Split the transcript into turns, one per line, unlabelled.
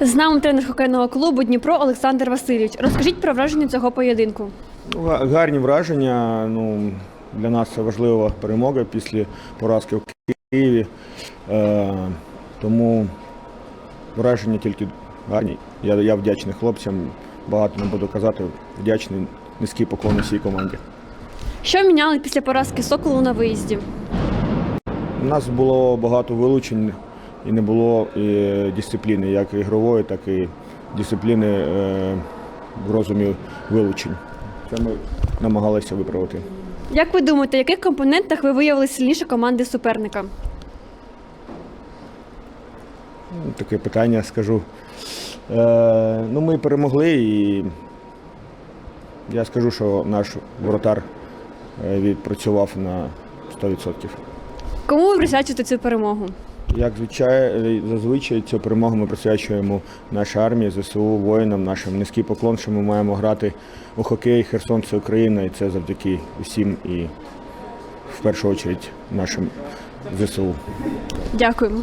З нами тренер хокейного клубу Дніпро Олександр Васильович. Розкажіть про враження цього поєдинку.
Ну, Гарні враження. Ну, для нас це важлива перемога після поразки в Києві. Е, тому враження тільки гарні. Я, я вдячний хлопцям. Багато не буду казати. Вдячний низький поклон усій команді.
Що міняли після поразки Соколу на виїзді?
У нас було багато вилучень і не було і дисципліни, як ігрової, так і дисципліни е, в розумі вилучень. Це ми намагалися виправити.
Як ви думаєте, в яких компонентах ви виявили сильніше команди суперника?
Ну, Таке питання скажу. Е, ну, ми перемогли і я скажу, що наш воротар е, відпрацював на 100%.
Кому ви присвячуєте цю перемогу?
Як звичай, зазвичай цю перемогу ми присвячуємо нашій армії, ЗСУ, воїнам, нашим низький поклон, що ми маємо грати у хокей, Херсон це Україна, і це завдяки усім і в першу чергу нашим ЗСУ.
Дякуємо.